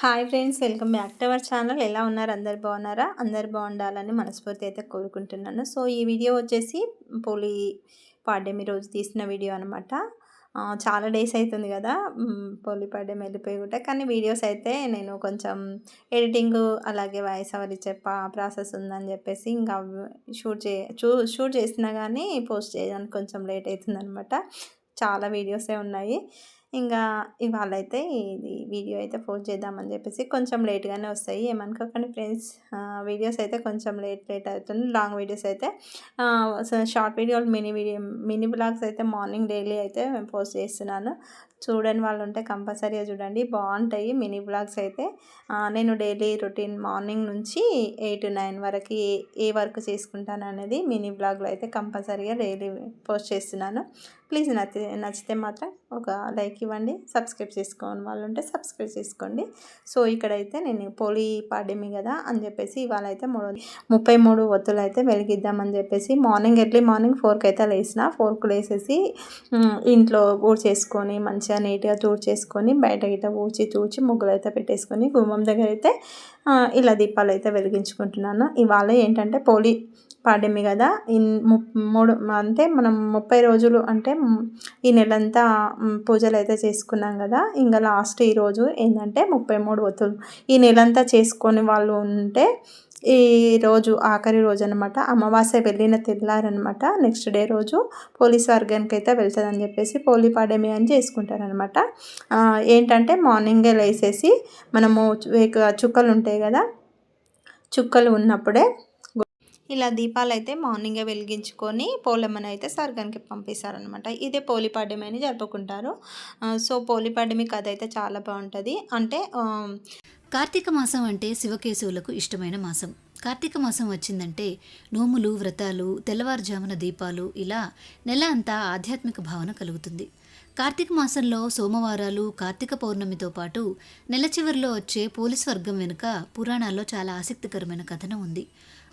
Hi friends welcome back to our channel. ఎలా ఉన్నారు? అందరు బాగున్నారా? అందరు బాగుండాలని మనస్ఫూర్తి అయితే కోరుకుంటున్నాను. సో ఈ వీడియో వచ్చేసి పోలీ పాడ్యమి రోజు తీసిన వీడియో అనమాట చాలా డేస్ అవుతుంది కదా పోలి పాడ్యం వెళ్ళిపోయి కూడా. కానీ వీడియోస్ అయితే నేను కొంచెం ఎడిటింగ్ అలాగే వాయిస్ ఓవర్ ఇచ్చే ప్రాసెస్ ఉందని చెప్పేసి ఇంకా షూట్ చే షూట్ చేసినా కానీ పోస్ట్ చేయడానికి కొంచెం లేట్ అవుతుంది అనమాట చాలా వీడియోసే ఉన్నాయి. ఇంకా ఇవాళ అయితే ఇది వీడియో అయితే పోస్ట్ చేద్దామని చెప్పేసి కొంచెం లేట్గానే వస్తాయి. ఏమనుకోకండి ఫ్రెండ్స్. వీడియోస్ అయితే కొంచెం లేట్ లేట్ అవుతుంది. లాంగ్ వీడియోస్ అయితే షార్ట్ వీడియోలు మినీ వీడియో మినీ బ్లాగ్స్ అయితే మార్నింగ్ డైలీ అయితే పోస్ట్ చేస్తున్నాను. చూడని వాళ్ళు ఉంటే కంపల్సరీగా చూడండి. బాగుంటాయి మినీ బ్లాగ్స్ అయితే. నేను డైలీ రొటీన్ మార్నింగ్ నుంచి ఎయిట్ నైన్ వరకు ఏ ఏ వర్క్ చేసుకుంటాను అనేది మినీ బ్లాగ్లో అయితే కంపల్సరీగా డైలీ పోస్ట్ చేస్తున్నాను. ప్లీజ్ నచ్చి నచ్చితే మాత్రం ఒక లైక్ ఇవ్వండి. సబ్స్క్రైబ్ చేసుకోని వాళ్ళు ఉంటే సబ్స్క్రైబ్ చేసుకోండి. సో ఇక్కడైతే నేను పోలీ పాడేమి కదా అని చెప్పేసి ఇవాళ అయితే మూడు ముప్పై మూడు ఒత్తులు అయితే వెలిగిద్దామని చెప్పేసి మార్నింగ్ ఎర్లీ మార్నింగ్ ఫోర్కి అయితే లేసిన ఫోర్కు లేసేసి ఇంట్లో ఊడ్ చేసుకొని మంచిగా నీట్గా తూడ్చేసుకొని బయట గిట్ట ఊడ్చి తూడ్చి ముగ్గులు అయితే పెట్టేసుకొని గుమ్మం దగ్గర అయితే ఇలా దీపాలు అయితే వెలిగించుకుంటున్నాను. ఇవాళ ఏంటంటే పోలీ పాడ్యమి కదా. ఇన్ ము- మూడు అంటే మనం ముప్పై రోజులు అంటే ఈ నెలంతా పూజలు అయితే చేసుకున్నాం కదా. ఇంకా లాస్ట్ ఈ రోజు ఏంటంటే ముప్పై మూడు ఒత్తులు. ఈ నెలంతా చేసుకొని వాళ్ళు ఉంటే ఈ రోజు ఆఖరి రోజు అనమాట అమావాస్య వెళ్ళిన తెల్లారనమాట నెక్స్ట్ డే రోజు పోలీస్ వర్గానికి అయితే వెళ్తుందని చెప్పేసి పోలీ పాడమి అని చేసుకుంటారనమాట ఏంటంటే మార్నింగే లేసేసి మనము చుక్కలు ఉంటాయి కదా. చుక్కలు ఉన్నప్పుడే ఇలా దీపాలు అయితే మార్నింగే వెలిగించుకొని పోలమ్మని అయితే స్వర్గానికి పంపిస్తారనమాట ఇదే పోలిపాడ్యమి అని జరుపుకుంటారు. సో పోలిపాడ్యమి కథ అయితే చాలా బాగుంటుంది. అంటే కార్తీక మాసం అంటే శివకేశవులకు ఇష్టమైన మాసం. కార్తీక మాసం వచ్చిందంటే నోములు వ్రతాలు తెల్లవారుజామున దీపాలు ఇలా నెల అంతా ఆధ్యాత్మిక భావన కలుగుతుంది. కార్తీక మాసంలో సోమవారాలు కార్తీక పౌర్ణమితో పాటు నెల చివరిలో వచ్చే పోలీస్ వర్గం వెనుక పురాణాల్లో చాలా ఆసక్తికరమైన కథనం ఉంది.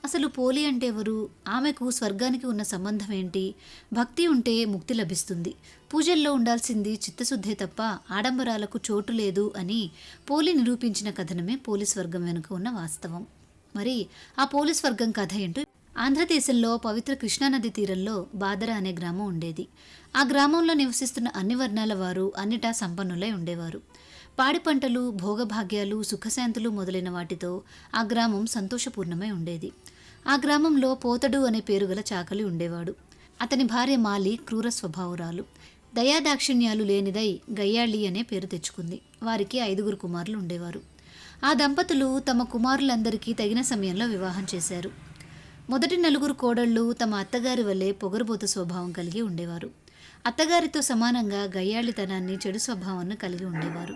అసలు పోలి అంటే ఎవరు? ఆమెకు స్వర్గానికి ఉన్న సంబంధం ఏంటి? భక్తి ఉంటే ముక్తి లభిస్తుంది. పూజల్లో ఉండాల్సింది చిత్తశుద్ధే తప్ప ఆడంబరాలకు చోటు లేదు అని పోలి నిరూపించిన కథనమే పోలీస్ వర్గం వెనుక ఉన్న వాస్తవం. మరి ఆ పోలీస్ వర్గం కథ ఏంటో? ఆంధ్రదేశంలో పవిత్ర కృష్ణానది తీరంలో బాదర అనే గ్రామం ఉండేది. ఆ గ్రామంలో నివసిస్తున్న అన్ని వర్ణాల వారు అన్నిటా సంపన్నులై ఉండేవారు. పాడి పంటలు భోగభాగ్యాలు సుఖశాంతులు మొదలైన వాటితో ఆ గ్రామం సంతోషపూర్ణమై ఉండేది. ఆ గ్రామంలో పోతడు అనే పేరు గల చాకలి ఉండేవాడు. అతని భార్య మాలి క్రూర స్వభావురాలు. దయాదాక్షిణ్యాలు లేనిదై గయ్యాళి అనే పేరు తెచ్చుకుంది. వారికి ఐదుగురు కుమారులు ఉండేవారు. ఆ దంపతులు తమ కుమారులందరికీ తగిన సమయంలో వివాహం చేశారు. మొదటి నలుగురు కోడళ్ళు తమ అత్తగారి వల్లే పొగరుబోతు స్వభావం కలిగి ఉండేవారు. అత్తగారితో సమానంగా గయ్యాళితనాన్ని చెడు స్వభావాన్ని కలిగి ఉండేవారు.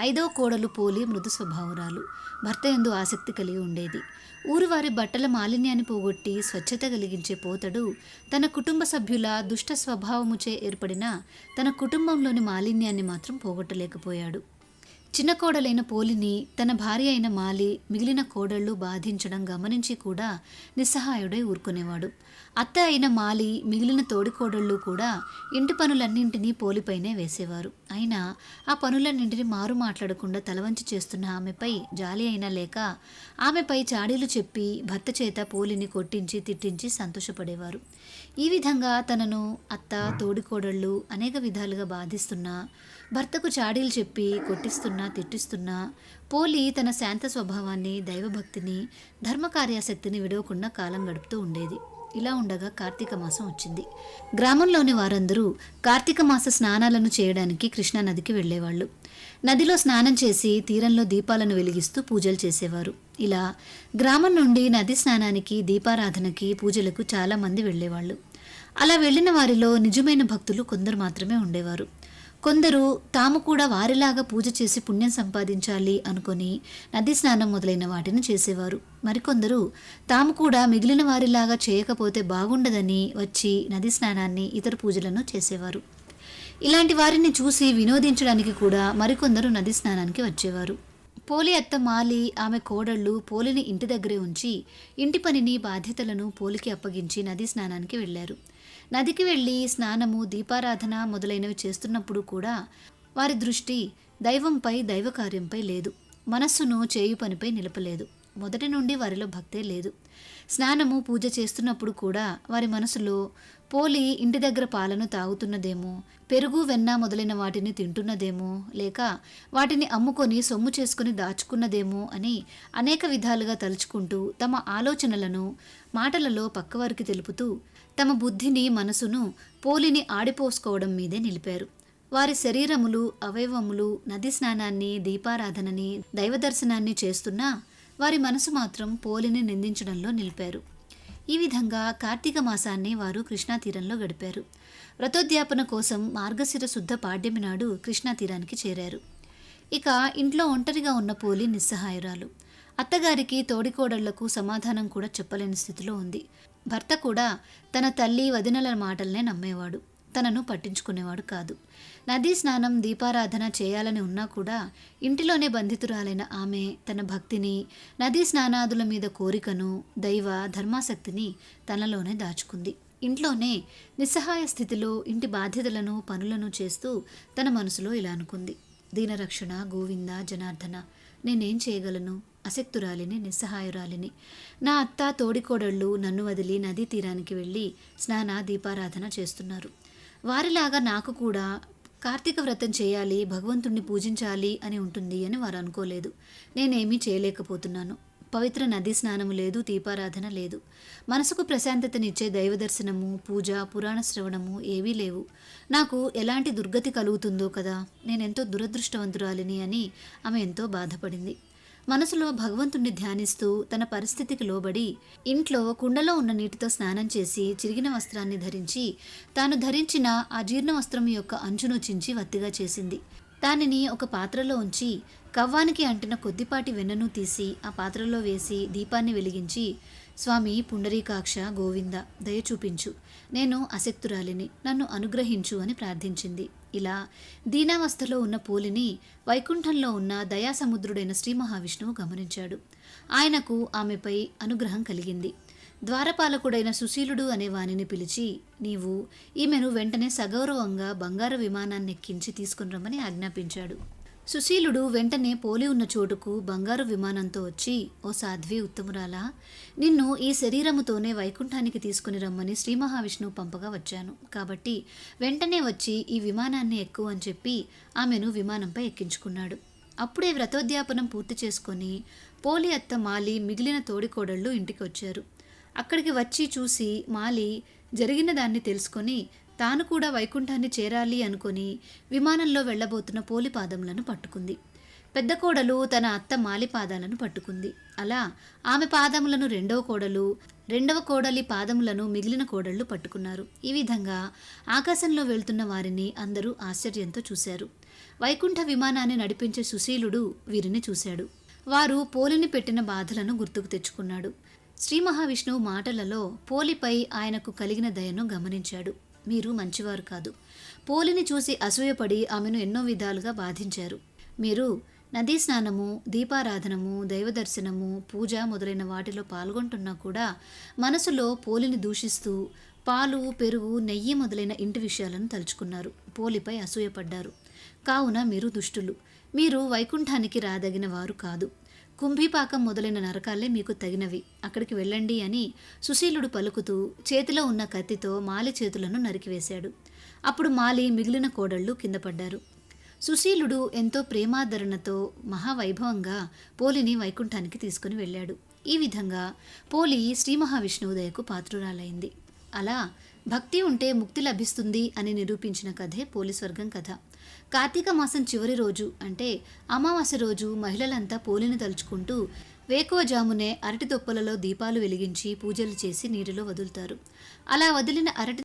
ఐదో కోడలు పోలి మృదు స్వభావురాలు. భర్త ఎందు ఆసక్తి కలిగి ఉండేది. ఊరివారి బట్టల మాలిన్యాన్ని పోగొట్టి స్వచ్ఛత కలిగించే పోతడు. తన కుటుంబ సభ్యుల దుష్ట స్వభావముచే ఏర్పడిన తన కుటుంబంలోని మాలిన్యాన్ని మాత్రం పోగొట్టలేకపోయాడు. చిన్న కోడలైన పోలిని తన భార్య అయిన మాలి మిగిలిన కోడళ్ళు బాధించడం గమనించి కూడా నిస్సహాయుడై ఊరుకునేవాడు. అత్త అయిన మాలి మిగిలిన తోడికోడళ్ళు కూడా ఇంటి పనులన్నింటినీ పోలిపైనే వేసేవారు. అయినా ఆ పనులన్నింటినీ మారు మాట్లాడకుండా తలవంచి చేస్తున్న ఆమెపై జాలి అయినా లేక ఆమెపై చాడీలు చెప్పి భర్త చేత పోలిని కొట్టించి తిట్టించి సంతోషపడేవారు. ఈ విధంగా తనను అత్త తోడికోడళ్ళు అనేక విధాలుగా బాధిస్తున్నా భర్తకు చాడీలు చెప్పి కొట్టిస్తున్నా తిట్టిస్తున్నా పోలి తన శాంత స్వభావాన్ని దైవభక్తిని ధర్మకార్యాసక్తిని విడవకుండా కాలం గడుపుతూ ఉండేది. ఇలా ఉండగా కార్తీక మాసం వచ్చింది. గ్రామంలోని వారందరూ కార్తీక మాస స్నానాలను చేయడానికి కృష్ణానదికి వెళ్ళేవాళ్ళు. నదిలో స్నానం చేసి తీరంలో దీపాలను వెలిగిస్తూ పూజలు చేసేవారు. ఇలా గ్రామం నుండి నది స్నానానికి దీపారాధనకి పూజలకు చాలామంది వెళ్ళేవాళ్ళు. అలా వెళ్ళిన వారిలో నిజమైన భక్తులు కొందరు మాత్రమే ఉండేవారు. కొందరు తాము కూడా వారిలాగా పూజ చేసి పుణ్యం సంపాదించాలి అనుకొని నది స్నానం మొదలైన వాటిని చేసేవారు. మరికొందరు తాము కూడా మిగిలిన వారిలాగా చేయకపోతే బాగుండదని వచ్చి నది స్నానాన్ని ఇతర పూజలను చేసేవారు. ఇలాంటి వారిని చూసి వినోదించడానికి కూడా మరికొందరు నది స్నానానికి వచ్చేవారు. పోలి అత్త మాలి ఆమె కోడళ్ళు పోలిని ఇంటి దగ్గరే ఉంచి ఇంటి పనిని బాధ్యతలను పోలికి అప్పగించి నది స్నానానికి వెళ్ళారు. నదికి వెళ్ళి స్నానము దీపారాధన మొదలైనవి చేస్తున్నప్పుడు కూడా వారి దృష్టి దైవంపై దైవ కార్యంపై లేదు. మనస్సును చేయు పనిపై నిలపలేదు. మొదటి నుండి వారిలో భక్తే లేదు. స్నానము పూజ చేస్తున్నప్పుడు కూడా వారి మనసులో పోలి ఇంటి దగ్గర పాలను తాగుతున్నదేమో పెరుగు వెన్న మొదలైన వాటిని తింటున్నదేమో లేక వాటిని అమ్ముకొని సొమ్ము చేసుకుని దాచుకున్నదేమో అని అనేక విధాలుగా తలుచుకుంటూ తమ ఆలోచనలను మాటలలో పక్కవారికి తెలుపుతూ తమ బుద్ధిని మనసును పోలిని ఆడిపోసుకోవడం మీదే నిలిపారు. వారి శరీరములు అవయవములు నది స్నానాన్ని దీపారాధనని దైవ దర్శనాన్ని చేస్తున్నా వారి మనసు మాత్రం పోలిని నిందించడంలో నిలిపారు. ఈ విధంగా కార్తీక మాసాన్ని వారు కృష్ణా తీరంలో గడిపారు. వ్రతోద్యాపన కోసం మార్గశిర శుద్ధ పాడ్యమి నాడు కృష్ణా తీరానికి చేరారు. ఇక ఇంట్లో ఒంటరిగా ఉన్న పోలి నిస్సహాయురాలు. అత్తగారికి తోడికోడళ్ళకు సమాధానం కూడా చెప్పలేని స్థితిలో ఉంది. భర్త కూడా తన తల్లి వదినల మాటలనే నమ్మేవాడు. తనను పట్టించుకునేవాడు కాదు. నదీ స్నానం దీపారాధన చేయాలని ఉన్నా కూడా ఇంటిలోనే బంధితురాలైన ఆమె తన భక్తిని నదీ స్నానాదుల మీద కోరికను దైవ ధర్మాసక్తిని తనలోనే దాచుకుంది. ఇంట్లోనే నిస్సహాయ స్థితిలో ఇంటి బాధ్యతలను పనులను చేస్తూ తన మనసులో ఇలా అనుకుంది. దీనరక్షణ గోవింద జనార్దన నేనేం చేయగలను? అశక్తురాలిని నిస్సహాయురాలిని. నా అత్త తోడికోడళ్ళు నన్ను వదిలి నదీ తీరానికి వెళ్ళి స్నాన దీపారాధన చేస్తున్నారు. వారిలాగా నాకు కూడా కార్తీక వ్రతం చేయాలి భగవంతుణ్ణి పూజించాలి అని ఉంటుంది అని వారు అనుకోలేదు. నేనేమీ చేయలేకపోతున్నాను. పవిత్ర నదీ స్నానము లేదు దీపారాధన లేదు. మనసుకు ప్రశాంతతనిచ్చే దైవ దర్శనము పూజ పురాణ శ్రవణము ఏవీ లేవు. నాకు ఎలాంటి దుర్గతి కలుగుతుందో కదా నేనెంతో దురదృష్టవంతురాలిని అని ఆమె ఎంతో బాధపడింది. మనసులో భగవంతుణ్ణి ధ్యానిస్తూ తన పరిస్థితికి లోబడి ఇంట్లో కుండలో ఉన్న నీటితో స్నానం చేసి చిరిగిన వస్త్రాన్ని ధరించి తాను ధరించిన ఆ జీర్ణ వస్త్రం యొక్క అంచును చించి వత్తిగా చేసింది. దానిని ఒక పాత్రలో ఉంచి కవ్వానికి అంటిన కొద్దిపాటి వెన్నను తీసి ఆ పాత్రలో వేసి దీపాన్ని వెలిగించి స్వామి పుండరీకాక్ష గోవింద దయ చూపించు. నేను అశక్తురాలిని. నన్ను అనుగ్రహించు అని ప్రార్థించింది. ఇలా దీనావస్థలో ఉన్న పూలిని వైకుంఠంలో ఉన్న దయాసముద్రుడైన శ్రీ మహావిష్ణువు గమనించాడు. ఆయనకు ఆమెపై అనుగ్రహం కలిగింది. ద్వారపాలకుడైన సుశీలుడు అనే వానిని పిలిచి నీవు ఈమెను వెంటనే సగౌరవంగా బంగారు విమానాన్ని ఎక్కించి తీసుకుని రమ్మని ఆజ్ఞాపించాడు. సుశీలుడు వెంటనే పోలి ఉన్న చోటుకు బంగారు విమానంతో వచ్చి ఓ సాధ్వి ఉత్తమురాలా నిన్ను ఈ శరీరముతోనే వైకుంఠానికి తీసుకుని రమ్మని శ్రీ మహావిష్ణువు పంపగా వచ్చాను. కాబట్టి వెంటనే వచ్చి ఈ విమానాన్ని ఎక్కువ అని చెప్పి ఆమెను విమానంపై ఎక్కించుకున్నాడు. అప్పుడే వ్రతోద్యాపనం పూర్తి చేసుకొని పోలి అత్త మాలి మిగిలిన తోడికోడళ్ళు ఇంటికి వచ్చారు. అక్కడికి వచ్చి చూసి మాలి జరిగిన దాన్ని తెలుసుకొని తాను కూడా వైకుంఠాన్ని చేరాలి అనుకొని విమానంలో వెళ్ళబోతున్న పోలి పాదములను పట్టుకుంది. పెద్ద కోడలు తన అత్త మాలిపాదాలను పట్టుకుంది. అలా ఆమె పాదములను రెండవ కోడలు రెండవ కోడలి పాదములను మిగిలిన కోడళ్ళు పట్టుకున్నారు. ఈ విధంగా ఆకాశంలో వెళ్తున్న వారిని అందరూ ఆశ్చర్యంతో చూశారు. వైకుంఠ విమానాన్ని నడిపించే సుశీలుడు వీరిని చూశాడు. వారు పోలిని పెట్టిన బాధలను గుర్తుకు తెచ్చుకున్నాడు. శ్రీ మహావిష్ణువు మాటలలో పోలిపై ఆయనకు కలిగిన దయను గమనించాడు. మీరు మంచివారు కాదు. పోలిని చూసి అసూయపడి ఆమెను ఎన్నో విధాలుగా బాధించారు. మీరు నదీ స్నానము దీపారాధనము దైవదర్శనము పూజ మొదలైన వాటిలో పాల్గొంటున్నా కూడా మనసులో పోలిని దూషిస్తూ పాలు పెరుగు నెయ్యి మొదలైన ఇంటి విషయాలను తలుచుకున్నారు. పోలిపై అసూయపడ్డారు. కావున మీరు దుష్టులు. మీరు వైకుంఠానికి రాదగిన వారు కాదు. కుంభీపాకం మొదలైన నరకాలే మీకు తగినవి. అక్కడికి వెళ్ళండి అని సుశీలుడు పలుకుతూ చేతిలో ఉన్న కత్తితో మాలి చేతులను నరికివేశాడు. అప్పుడు మాలి మిగిలిన కోడళ్ళు కింద పడ్డారు. సుశీలుడు ఎంతో ప్రేమాదరణతో మహావైభవంగా పోలిని వైకుంఠానికి తీసుకుని వెళ్ళాడు. ఈ విధంగా పోలి శ్రీ మహావిష్ణువు దయకు పాత్రురాలైంది. అలా భక్తి ఉంటే ముక్తి లభిస్తుంది అని నిరూపించిన కథే పోలి స్వర్గం కథ. కార్తీక మాసం చివరి రోజు అంటే అమావాస్య రోజు మహిళలంతా పోలిని తలుచుకుంటూ వేకువజామునే అరటి దొప్పలలో దీపాలు వెలిగించి పూజలు చేసి నీటిలో వదులుతారు. అలా వదిలిన అరటి